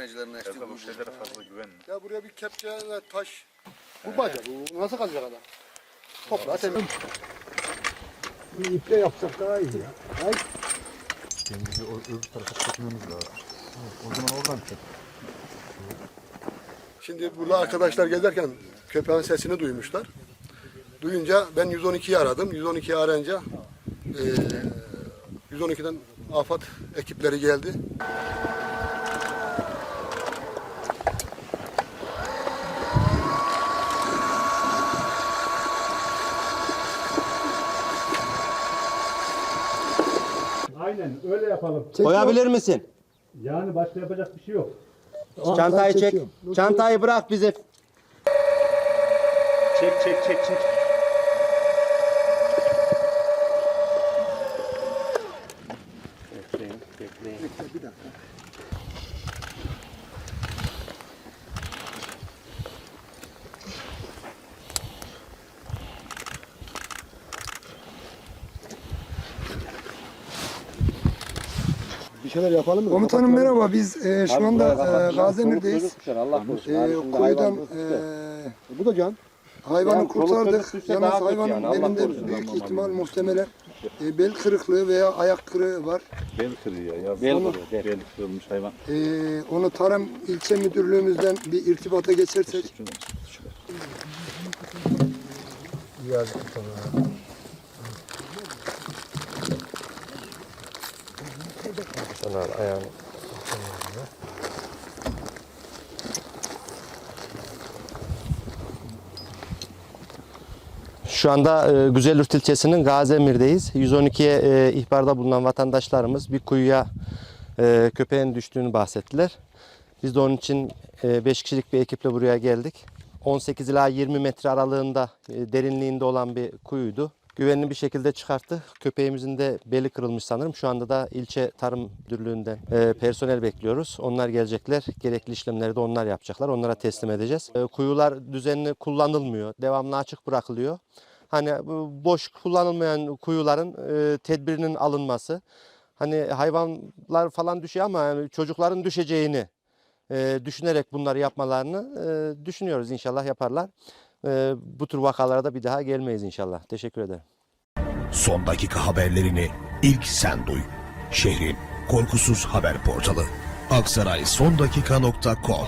açtığı Erdoğan bu şeylere fazla güvenme. Ya buraya bir kepçe ve taş. Bu baca bu. Nasıl kazacak adam? Toprağı temiz. Bir iple yapsak daha iyi ya. Ay. Kendimizi o öbür tarafa çekmemiz lazım. O zaman oradan çek. Şimdi burada arkadaşlar gezerken köpeğin sesini duymuşlar. Duyunca ben 112'yi aradım. 112'yi arayınca eee 112'den afet ekipleri geldi. Öyle yapalım. Koyabilir misin? Yani başka yapacak bir şey yok. Çantayı çek. Çantayı bırak bize. Çek çek çek çek. Bir şeyler yapalım mı? Komutanım merhaba. Biz e, şu anda e, Gazemir'deyiz. Allah korusun. E, kuyudan e, Bu da can. hayvanı Yani kurtardık. düşse Yalnız daha kötü hayvanın yani, Allah belinde büyük ihtimal muhtemelen e, bel kırıklığı veya ayak kırığı var. Bel kırıyor ya. Bel Bel kırıyor, bel. Bel kırılmış hayvan. E, onu Tarım İlçe Müdürlüğümüzden bir irtibata geçersek Sana ayağını. Şu anda e, Güzelürt ilçesinin Gazemir'deyiz. 112'ye e, ihbarda bulunan vatandaşlarımız bir kuyuya e, köpeğin düştüğünü bahsettiler. Biz de onun için 5 kişilik bir ekiple buraya geldik. 18 ila 20 metre aralığında e, derinliğinde olan bir kuyuydu. Güvenli bir şekilde çıkarttı. Köpeğimizin de beli kırılmış sanırım. Şu anda da ilçe tarım müdürlüğünden e, personel bekliyoruz. Onlar gelecekler. Gerekli işlemleri de onlar yapacaklar. Onlara teslim edeceğiz. E, kuyular düzenli kullanılmıyor. Devamlı açık bırakılıyor. Hani boş kullanılmayan kuyuların e, tedbirinin alınması. Hani hayvanlar falan düşüyor ama yani çocukların düşeceğini e, düşünerek bunları yapmalarını e, düşünüyoruz. İnşallah yaparlar. E, bu tür vakalara da bir daha gelmeyiz inşallah. Teşekkür ederim. Son dakika haberlerini ilk sen duy. Şehrin korkusuz haber portalı. aksaraysondakika.com